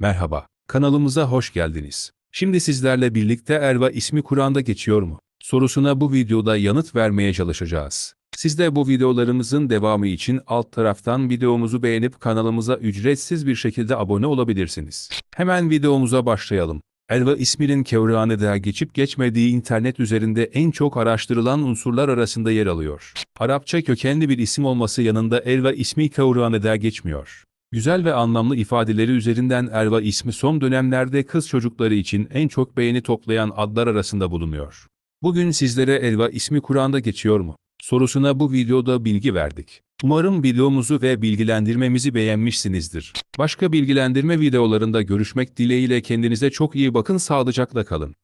Merhaba, kanalımıza hoş geldiniz. Şimdi sizlerle birlikte Erva ismi Kur'an'da geçiyor mu? Sorusuna bu videoda yanıt vermeye çalışacağız. Siz de bu videolarımızın devamı için alt taraftan videomuzu beğenip kanalımıza ücretsiz bir şekilde abone olabilirsiniz. Hemen videomuza başlayalım. Elva isminin Kevrane'de geçip geçmediği internet üzerinde en çok araştırılan unsurlar arasında yer alıyor. Arapça kökenli bir isim olması yanında Elva ismi Kevrane'de geçmiyor. Güzel ve anlamlı ifadeleri üzerinden Erva ismi son dönemlerde kız çocukları için en çok beğeni toplayan adlar arasında bulunuyor. Bugün sizlere Elva ismi Kur'an'da geçiyor mu? Sorusuna bu videoda bilgi verdik. Umarım videomuzu ve bilgilendirmemizi beğenmişsinizdir. Başka bilgilendirme videolarında görüşmek dileğiyle kendinize çok iyi bakın sağlıcakla kalın.